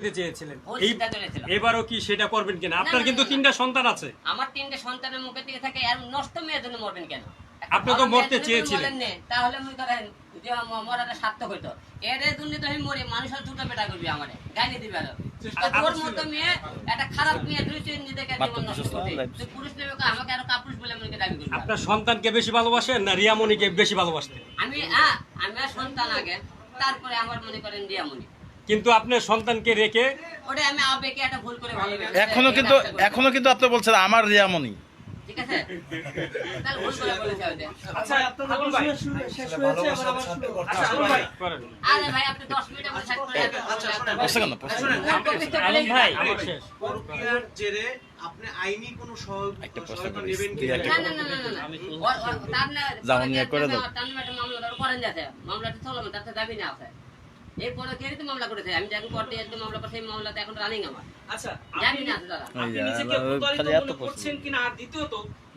দিতে চেয়েছিলেন। ভুল এই সিদ্ধান্ত নিয়েছিলাম। এবারও কি সেটা করবেন কিনা? আপনার কিন্তু তিনটা সন্তান আছে। আমার তিনটে সন্তানের মুখে থেকে থাকে আর নষ্ট মেয়ের জন্য মরবেন কেন? আপনি তো মরতে চেয়েছিলেন। তাহলে মনে করেন যে মরাটা সার্থক হইতো। এর দুর্নীতি আমি মরি মানুষ আর দুটো বেটা করবি আমারে গাইনি দিবে আরও। তোর মতো মেয়ে একটা খারাপ মেয়ে দুই নিজেকে জীবন নষ্ট করতে পুরুষ নেবে আমাকে আরও কাপুরুষ বলে মনে দাবি করবি। আপনার সন্তানকে বেশি ভালোবাসেন না রিয়ামণিকে বেশি ভালোবাসতেন? আমি আমি সন্তান আগে তারপরে আমার মনে করেন দিয়ামণি কিন্তু আপনার সন্তানকে রেখে ওটা আমি আবেগে একটা ভুল করে ভালো এখনও কিন্তু এখনও কিন্তু আপনি বলছেন আমার রিয়ামনি ঠিক আছে? তাহলে ভুল করে বলেছে হয়তো আচ্ছা আচ্ছা আলম ভাই। করেন আরে ভাই আপনি 10 মিনিট আমার সাথে করে আচ্ছা, মামলাটা চলো তার দাবি না আছে। এরপরে কে তো মামলা করেছে। আমি যখন কোর্টে একটা মামলা করছি এই মামলাটা এখন রানিং আমার। আচ্ছা জানি না দাদা। আপনি নিজেকে প্রতারিত মনে করছেন কিনা? আর দ্বিতীয়ত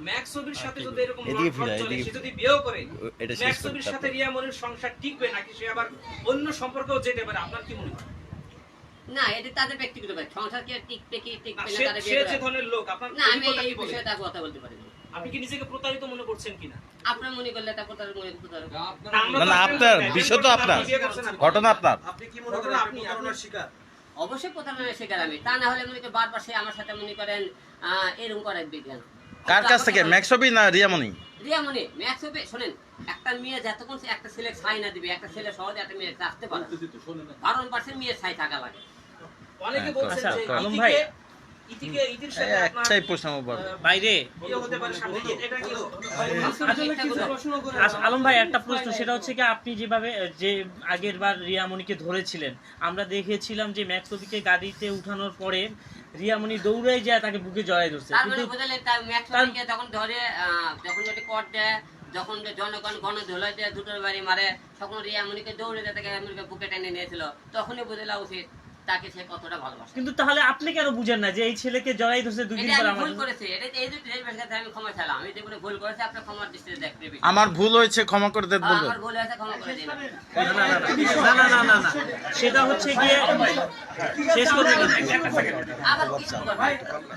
ম্যাক্স সাথে যদি এরকম এদিকে লটফট ফিরা, চলে, সে যদি বিয়েও করে এটা শেষ ম্যাক্স করতে ছবির হবে। সাথে রিয়া মনির সংসার টিকবে নাকি সে আবার অন্য সম্পর্কেও যেতে পারে? আপনার কি মনে হয়? না এটা তাদের ব্যক্তিগত ব্যাপার। সংসার কি টিকবে কি টিকবে না সে তাদের সে যে ধরনের লোক আপনার না আমি এই বিষয়ে কথা বলতে পারি না আপনি কি নিজেকে প্রতারিত মনে করছেন কিনা? আপনার মনে করলে তারপর তার মনে করতে না, না আপনার আপনার মনে করি, বিষয় তো আপনার। বিয়ে করছেন আপনি। ঘটনা আপনার। আপনি কি মনে করেন? আপনি প্রতারণার শিকার? অবশ্যই প্রতারণার শিকার আমি। তা না হলে মনে করি বারবার সে আমার সাথে মনে করেন এরকম করে বিজ্ঞান কার কাছ থেকে? ম্যাক্সবি না শোনেন একটা মেয়ে যতক্ষণ একটা ছেলে ছাই না দিবে একটা ছেলে সহজে একটা মেয়ে রাখতে পারে বারণ পার্সেন্ট মেয়ে ছাই থাকা লাগে। অনেকে হ্যাঁ, বলছেন আচ্ছা, যে আলম ভাই। একটাই প্রশ্ন আমার বাইরে। বিয়ে হতে পারে সামনে। এটা কি আস- আলম ভাই একটা প্রশ্ন সেটা হচ্ছে কি আপনি যেভাবে যে আগের বার রিয়ামণিকে ধরেছিলেন আমরা দেখেছিলাম যে ম্যাক্সবিকে গাড়িতে উঠানোর পরে রিয়ামণি দৌড়ে যায় তাকে বুকে জড়াই ধরছে। তখন ধরে যখন ওটি কট দেয় যখন জনগণ গণ ধুলাই দেয় দুটোর বাড়ি মারে তখন রিয়ামণিকে দৌড়ে দেয় তাকে বুকে টেনে নিয়েছিল তখনই বুঝলা উচিত তাকে সে কতটা ভালোবাসে কিন্তু তাহলে আপনি কেন বুঝেন না যে এই ছেলেকে জড়াই ধরছে দুই দিন পর আমার ভুল করেছি এটা এই যে আমি ক্ষমা চাইলাম আমি ভুল করেছি আপনার ক্ষমার দৃষ্টিতে দেখতে আমার ভুল হয়েছে ক্ষমা করে বলবেন আমার ভুল হয়েছে ক্ষমা করে দিন না না না না না সেটা হচ্ছে গিয়ে শেষ করতে আবার কিছু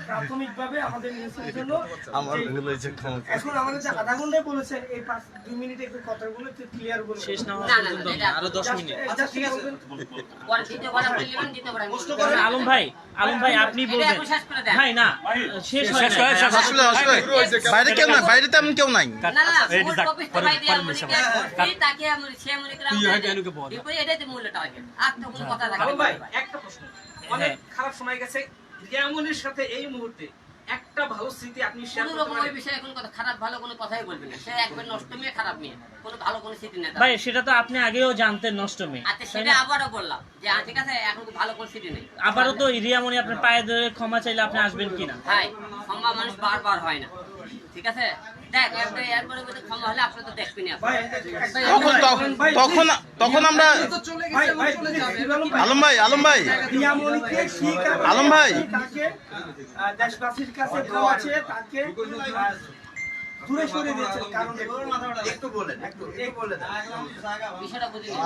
প্রাথমিকভাবে আমাদের নিউজের জন্য আমার ভুল হয়েছে ক্ষমা করে এখন আমাদের যে আধা ঘন্টায় বলেছেন এই পাঁচ দুই মিনিটে একটু কথাগুলো একটু ক্লিয়ার বলুন শেষ না হওয়া পর্যন্ত আরও দশ Just- মিনিট just ঠিক আছে। পরে আপনি আলম ভাই আলম ভাই আপনি বলবেন। ভাই না শেষ হয়। আসলে আসলে বাইরে কেউ না বাইরে তেমন কেউ নাই না, না, না, এই মূল যাক, পরে- পরে আমি মিশাবো। লিখে বলছি, তাকে আমি সে মনে করে তুই আমাকে হয়তো এনুকে বল। এরপরে এটাই মূল target। আর তো কোনো কথা থাকে আলম না ভাই। একটা প্রশ্ন অনেক হ্যাঁ। খারাপ সময় গেছে রিয়ামনের সাথে এই মুহূর্তে একটা ভালো স্মৃতি আপনি শেয়ার করতে রকম ওই বিষয়ে কোনো কথা খারাপ ভালো কোনো কথাই বলবি না। সে একবার নষ্ট মেয়ে খারাপ মেয়ে। কোনো ভালো কোনো স্মৃতি নেই ভাই সেটা তো আপনি আগেও জানতেন নষ্ট মেয়ে আচ্ছা সেটা? আবারও বললাম যে ঠিক আছে এখন তো ভালো কোনো স্মৃতি নেই। আবারও তো রিয়ামণি আপনার পায়ে ধরে ক্ষমা চাইলে আপনি আসবেন কিনা? ভাই ক্ষমা মানুষ বারবার হয় না। ঠিক আছে? আপনি। তখন আমরা আলম ভাই, আলম ভাই। আলম ভাই। দেশবাসীর কাছে ক্ষমা চেয়ে তাকে দূরে সরে দিয়েছেন কারণ একটু বলেন একটু একটু বলে দেন বিষয়টা বুঝিনি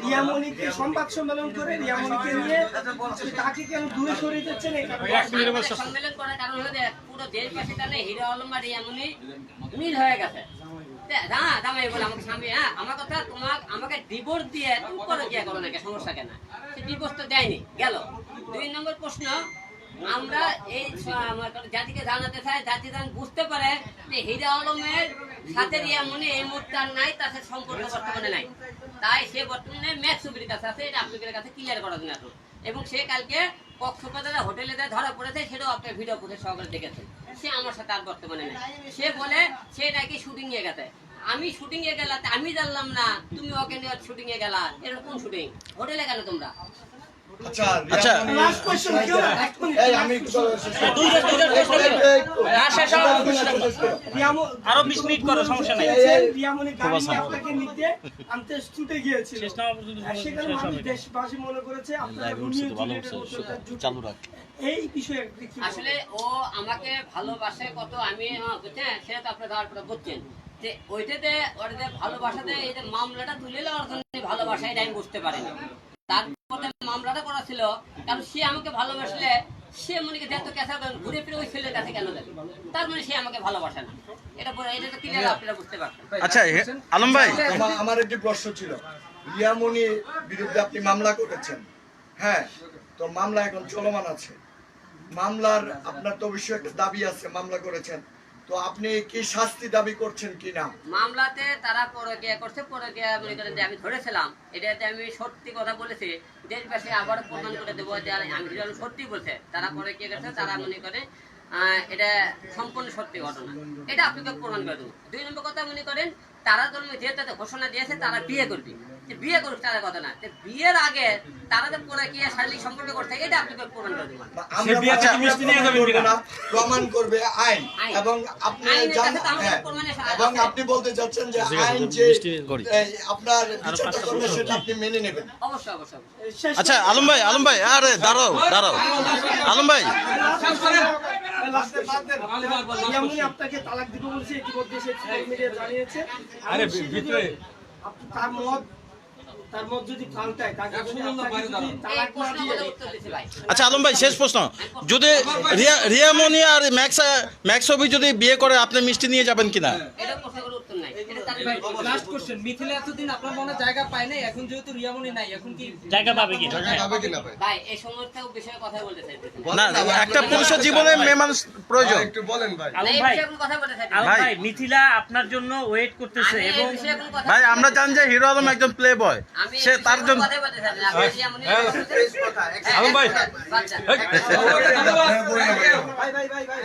রিয়ামণিকে সংবাদ সম্মেলন করে রিয়ামণিকে নিয়ে তাকে কেন দূরে সরিয়ে দিচ্ছেন এই কারণে? এক মিনিটের মধ্যে শেষ। সম্মেলন করার কারণ হলো পুরো দেশবাসী টানে হিরো আলম আর এমনই মিল হয়ে গেছে। আমাকে হ্যাঁ আমার কথা তোমার আমাকে ডিভোর্স দিয়ে তুমি করে দিয়ে করো নাকি সমস্যা কেন? সে ডিভোর্স তো দেয়নি গেল। দুই নম্বর প্রশ্ন আমরা এই জাতিকে জানাতে চাই জাতি বুঝতে পারে যে আলমের সাথে এই মুহূর্তে আর নাই, তার সাথে সম্পর্ক বর্তমানে নাই। তাই সে বর্তমানে কাছে আছে, এটা আপনাদের কাছে ক্লিয়ার এবং সে কালকে কক্সবাজারে হোটেলে দেয় ধরা পড়েছে, সেটাও আপনার ভিডিও ফুটে সহকারে দেখেছেন। সে আমার সাথে আর বর্তমানে নেই। সে বলে, সে নাকি শুটিং এ গেছে। আমি শুটিং এ গেলা আমি জানলাম না, তুমি ওকে নিয়ে শুটিং এ গেলা। এরকম শুটিং হোটেলে গেল তোমরা? আচ্ছা আরও বিশ মিনিট করো সমস্যা নাই। আপনাকে নিতে আনতে ছুটে গিয়েছিল। সেখানে। দেশবাসী মনে করেছে। চালু রাখ। এই বিষয়ে? আসলে ও আমাকে ভালোবাসে কত আমি হ্যাঁ, বুঝছেন? সেটা তো আপনি দেওয়ার পরে বুঝছেন। যে ওইটাতে ওর যে ভালোবাসাতে এই যে মামলাটা তুলে নেওয়ার জন্য ভালোবাসা এটা আমি বুঝতে পারিনি। তার প্রথমে মামলাটা করা ছিল কারণ সে আমাকে ভালোবাসলে সে কি দেখতো কেসা ঘুরে ফিরে ওই ছেলের কাছে কেন যাবে তার মানে সে আমাকে ভালোবাসে না। এটা পরে এটা তো ক্লিয়ার আপনারা বুঝতে পারছেন। আচ্ছা আলম ভাই। আমার একটি প্রশ্ন ছিল। রিয়ামনির বিরুদ্ধে আপনি মামলা করেছেন। হ্যাঁ তো মামলা এখন চলমান আছে। মামলার আপনার তো অবশ্যই একটা দাবি আছে মামলা করেছেন। তো আপনি কি শাস্তি দাবি করছেন কি না মামলাতে তারা পরকিয়া করছে, পরকিয়া মনে করেন যে আমি ধরেছিলাম। এটাতে আমি সত্যি কথা বলেছি, দেশবাসী আবার প্রমাণ করে দেবো যে আমি সত্যি বলছে। তারা পরকিয়া করছে, তারা মনে করে এটা সম্পূর্ণ সত্যি ঘটনা। এটা আপনাকে প্রমাণ করে দেবো। দুই নম্বর কথা মনে করেন তারা জন্ম যে তাদের ঘোষণা দিয়েছে তারা বিয়ে করবে। যে বিয়ে করুক তারা কথা না। বিয়ের আগে তারা যে পরকিয়া শারীরিক সম্পর্ক করছে এটা আপনাকে প্রমাণ করে দেবো প্রমাণ যাবেন করব কিনা? না, প্রমাণ করবে আইন। এবং আপনি তো হ্যাঁ, এবং আপনি বলতে চাচ্ছেন যে আইন যে আপনার বিচারটা করবে সেটা আপনি মেনে নেবেন। অবশ্যই অবশ্যই। আচ্ছা আলম ভাই আলম ভাই আরে দাঁড়াও দাঁড়াও। আলম ভাই। আপনাকে তালাক বলছে ইতিমধ্যে সে জানিয়েছে। তার মত আচ্ছা আলম ভাই শেষ প্রশ্ন। যদি রিয়া রিয়ামনি আর ম্যাক্স ম্যাক্স অভি যদি বিয়ে করে আপনি মিষ্টি নিয়ে যাবেন কিনা? লাস্ট কোশ্চেন মিথিলা এতদিন আপনার মনে জায়গা পায় নাই এখন যেহেতু রিয়ামনি নাই এখন কি জায়গা পাবে কি হ্যাঁ ভাই এই সমস্ত বিষয়ে কথা বলতে চাইতেছি না একটা পুরুষের জীবনে মেয়ে মানুষ প্রয়োজন ভাই কথা বলতে ভাই। মিথিলা আপনার জন্য ওয়েট করতেছে এবং ভাই আমরা জানি যে হিরো আলম একজন প্লে বয় সে তার জন্য হ্যাঁ। আলম ভাই ভাই ভাই ভাই ভাই